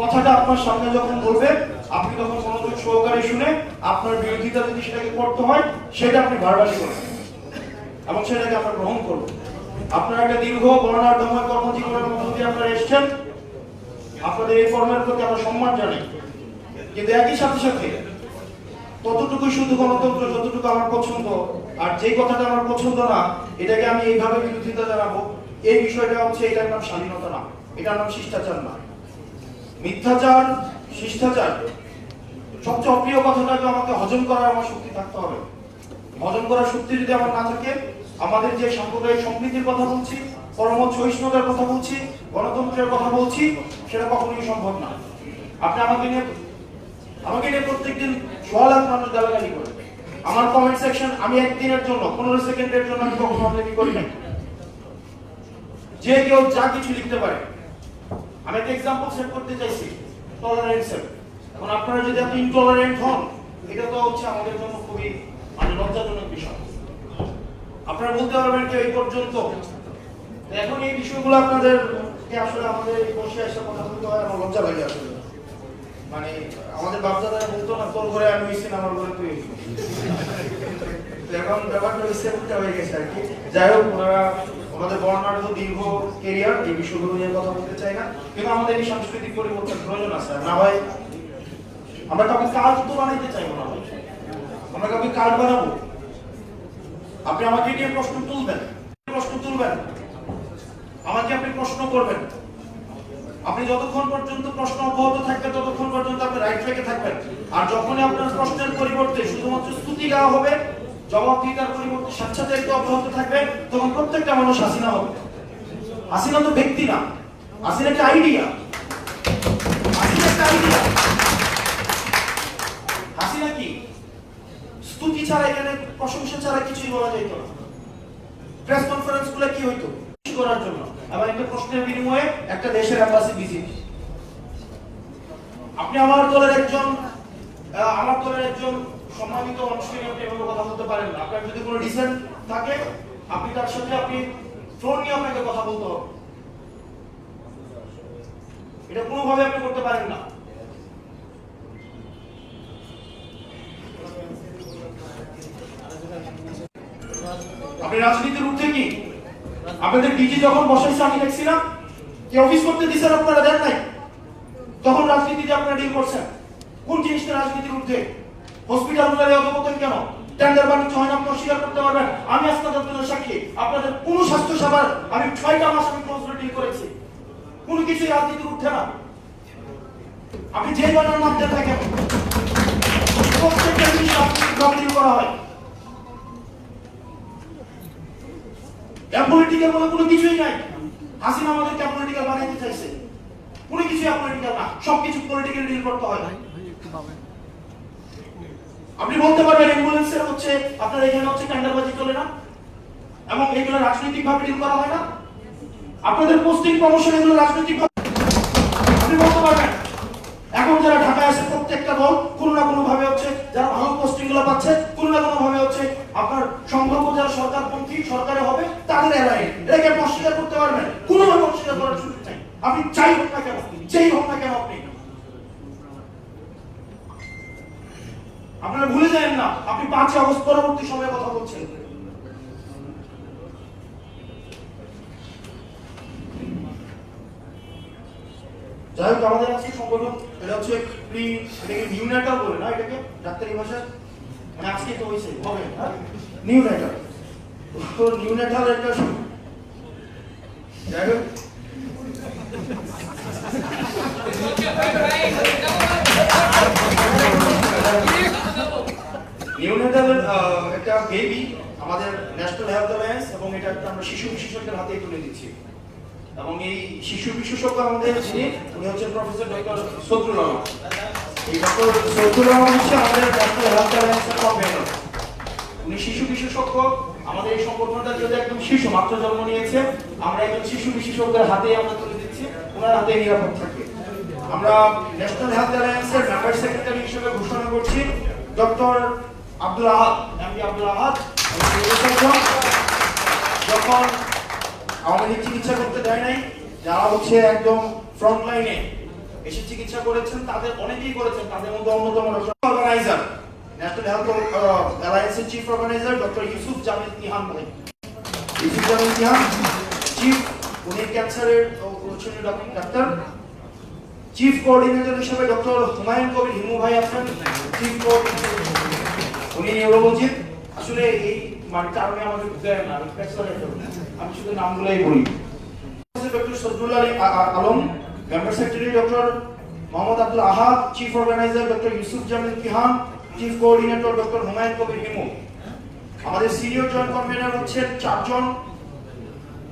কথাটা আপনার সামনে যখন বলবে আপনি তখন মনোযোগ সহকারে শুনে আপনার বিরোধিতা যদি সেটাকে করতে হয়, সেটা আপনি ভারবাসী এবং সেটাকে আমরা গ্রহণ একটা দীর্ঘ কর্মজীবনের মধ্য দিয়ে আপনারা এসছেন। আপনাদের এই কর্মের প্রতি আমরা সম্মান জানাই। কিন্তু একই সাথে সাথে ততটুকুই শুধু গণতন্ত্র, যতটুকু আমার পছন্দ, আর যে কথাটা আমার পছন্দ না, এটাকে আমি এইভাবে বিরোধিতা জানাব। এই বিষয়টা হচ্ছে এটার নাম স্বাধীনতা না। এটার নাম শিষ্টাচার না। মিথ্যাচার, শিষ্টাচার, সবচেয়ে অপ্রিয় কথাটাকে আমাকে হজম করার আমার শক্তি থাকতে হবে। হজম করার শক্তি যদি আমার না থাকে, আমাদের যে সাম্প্রদায়িক সম্প্রীতির কথা বলছি পরম সহিষ্ণুতার কথা বলছি, গণতন্ত্রের কথা বলছি, সেটা কখনোই সম্ভব না। আপনি আমাকে নিয়ে আমাকে নিয়ে প্রত্যেকদিন সোয়া লাখ মানুষ গালাগালি করে। আমার কমেন্ট সেকশন আমি একদিনের জন্য, পনেরো সেকেন্ডের জন্য আমি কখনো করি না যে কেউ যা কিছু লিখতে পারে আমি একটা এক্সাম্পল সেট করতে চাইছি টলারেন্সের এখন আপনারা যদি আপনি ইনটলারেন্ট হন, এটা তো হচ্ছে আমাদের জন্য খুবই মানে লজ্জাজনক বিষয়। আপনারা বলতে পারবেন যে এই পর্যন্ত। এখন এই বিষয়গুলো আপনাদের আসলে আমাদের বসে এসে কথা বলতে হয়, আমার লজ্জা লাগে আসলে। মানে আমাদের বাপদাদারা বলতো না, তোর ঘরে আমি হইছি না, আমার ঘরে তুই। এখন ব্যাপারটা উল্টা হয়ে গেছে আর কি। যাই হোক, ওনারা ওনাদের বর্ণাঢ্য দীর্ঘ কেরিয়ার এই বিষয়গুলো নিয়ে কথা বলতে চাই না। কিন্তু আমাদের এই সাংস্কৃতিক পরিবর্তন প্রয়োজন আছে। না হয় আমরা কাউকে কাজ তো বানাইতে চাইব না। ভাই। আমরা কাউকে কার্ড বানাবো। আপনি আমাকে নিয়ে প্রশ্ন তুলবেন। প্রশ্ন তুলবেন। আমাকে আপনি প্রশ্ন করবেন। আপনি যতক্ষণ পর্যন্ত প্রশ্ন অব্যাহত থাকবে, ততক্ষণ পর্যন্ত আপনি রাইট ট্র্যাকে থাকবেন। আর যখনই আপনার প্রশ্নের পরিবর্তে শুধুমাত্র স্তুতি গাওয়া হবে জবাব দিতার পরিবর্তে স্বেচ্ছাচারিত অব্যাহত থাকবে, তখন প্রত্যেকটা মানুষ হাসিনা হবে। হাসিনা তো ব্যক্তি না। হাসিনা একটা আইডিয়া হাসিনা একটা আইডিয়া হাসিনা কি? স্তুতি ছাড়া এখানে প্রশংসা ছাড়া কিছুই বলা যেত না। প্রেস কনফারেন্সগুলো কি হইতো? কিছু করার জন্য। আবার একটা প্রশ্নের বিনিময়ে একটা দেশের অ্যাম্বাসি ভিজিট আপনি আমার দলের একজন আমার দলের একজন সম্মানিত আপনি এভাবে কথা বলতে পারেন না। আপনার যদি কোনো ডিসেন্ট থাকে, আপনি তার সাথে আপনি ফোন নিয়ে আপনাকে কথা বলতে হবে। এটা কোনোভাবে আপনি করতে পারেন না। আপনি রাজনীতির ঊর্ধ্বে কি? আপনাদের ডিজি যখন বসাইছে আমি দেখছি না কি অফিস করতে দিচ্ছেন আপনারা? দেন নাই? তখন রাজনীতিতে আপনারা ডিল করছেন। কোন জিনিসটা রাজনীতির ঊর্ধ্বে? হসপিটালগুলো অধপতন কেন? টেন্ডার বাণিজ্য হয় না আপনি অস্বীকার করতে পারবেন আমি আজকে সাক্ষী। আপনাদের কোন স্বাস্থ্য সেবার আমি ছয়টা মাস আমি ক্লোজ ডিল করেছি। কোনো কিছুই রাজনীতির ঊর্ধ্বে না। আপনি যে বানার নাম দেন না কেন প্রত্যেকটা জিনিস রাজনীতির করা হয়। অ্যাপলিটিক্যাল বলে কোনো কিছুই নাই। হাসিনা আমাদেরকে অ্যাপলিটিক্যাল বানাইতে চাইছে। কোনো কিছুই অ্যাপলিটিক্যাল না। সবকিছু পলিটিক্যাল ডিল করতে হয়। আপনি বলতে পারবেন অ্যাম্বুলেন্সের হচ্ছে, আপনার এখানে হচ্ছে টেন্ডারবাজি চলে না? এবং এগুলো রাজনৈতিক ভাবে ডিল করা হয় না? আপনাদের পোস্টিং প্রমোশন এগুলো রাজনৈতিক আপনি বলতে পারবেন। এখন যারা ঢাকায় আছে, প্রত্যেকটা দল কোনো না কোনো ভাবে হচ্ছে যারা ভালো পোস্টিংগুলো পাচ্ছে, কোনো না কোনো ভাবে হচ্ছে আপনার সম্ভাব্য যারা সরকারপন্থী সরকারে হবে, তাদের এলাইন এটাকে অস্বীকার করতে পারবেন কোনোভাবে অস্বীকার করার সুযোগ চাই। আপনি চাই হোক না কেন যেই হোক না কেন আপনি আপনারা ভুলে যাবেন না, আপনি পাঁচই আগস্ট পরবর্তী সময়ে কথা বলছেন। যাই হোক, আমাদের আজকে সংগঠন এটা হচ্ছে প্রি এটাকে নিউনেটাল বলে না, এটাকে? ডাক্তারি ভাষা মানে আজকে তো হয়েছে, হবে হ্যাঁ? তো নিউনেটাল একটা যাই হোক আমাদের ন্যাশনাল হেলথ অ্যালায়েন্স এবং এটা একটা আমরা শিশু বিশেষজ্ঞের হাতে তুলে দিচ্ছি। এবং এই শিশু বিশেষজ্ঞ আমাদের যিনি, উনি হচ্ছেন প্রফেসর ডক্টর সদরুল আলম। এই ডক্টর সদরুল আলম হচ্ছে আমাদের ন্যাশনাল হেলথ অ্যালায়েন্সের কনভেনর উনি শিশু বিশেষজ্ঞ, আমাদের এই সংগঠনটা যদি একদম শিশু, মাত্র জন্ম নিয়েছে, আমরা একজন শিশু বিশেষজ্ঞের হাতে আমরা তুলে দিচ্ছি, ওনার হাতে নিরাপদ থাকবে আমরা ন্যাশনাল হেলথ অ্যালায়েন্সের মেম্বার সেক্রেটারি হিসেবে ঘোষণা করছি ডক্টর আব্দুল আহাদ এমডি আব্দুল আহাদ। যখন লীগ চিকিৎসা করতে দেয় নাই, যারা হচ্ছে একদম ফ্রন্ট লাইনে এসে চিকিৎসা করেছেন, তাদের অনেকেই করেছেন, তাদের মধ্যে অন্যতম organiser national health অ্যালায়েন্সের chief organiser doctor Yusuf Jamil Tihan ভাই ইউসুফ জামিল তিহান চিফ উনি ক্যান্সারের ডাক্তার চিফ কোঅর্ডিনেটর হিসেবে ডক্টর হুমায়ুন কবির হিমু ভাই আছেন চিফ কোঅর্ডিনেটর উনি নিউরোলজি আসলে এই মানটা আমি আমাকে দেয় না আমি পেছনে আমি শুধু নামগুলোই বলি। ডক্টর আ- Alam, member secretary doctor Mohammad Abdul Ahad, chief organiser doctor Yusuf Jamil Kihan chief coordinator doctor Humayun Kabir Himu. আমাদের সিনিয়র জয়েন্ট কনভেনার হচ্ছেন চারজন।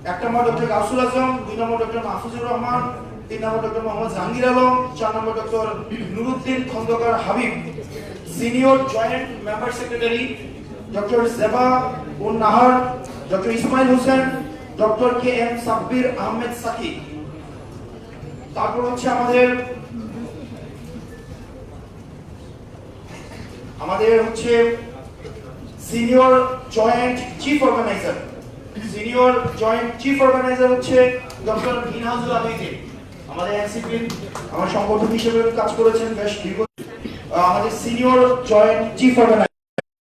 এক নম্বর ডক্টর গাউসুল আজম, দুই নম্বর ডক্টর মাহফুজুর রহমান, তিন নম্বর ডক্টর মোহাম্মদ জাহাঙ্গীর আলম, চার number doctor Nuruddin Khandakar Habib. Senior joint member secretary doctor Zeba un Nahar doctor Ismail Hossain doctor K M Sabbir Ahmed Saki তারপর হচ্ছে আমাদের আমাদের হচ্ছে senior joint chief organiser senior joint chief organiser হচ্ছে doctor Minhajul Amidin আমাদের NCP, আমার সংগঠক হিসেবে কাজ করেছেন বেশ দীর্ঘ আমাদের সিনিয়র জয়েন্ট চিফ অর্গানাইজার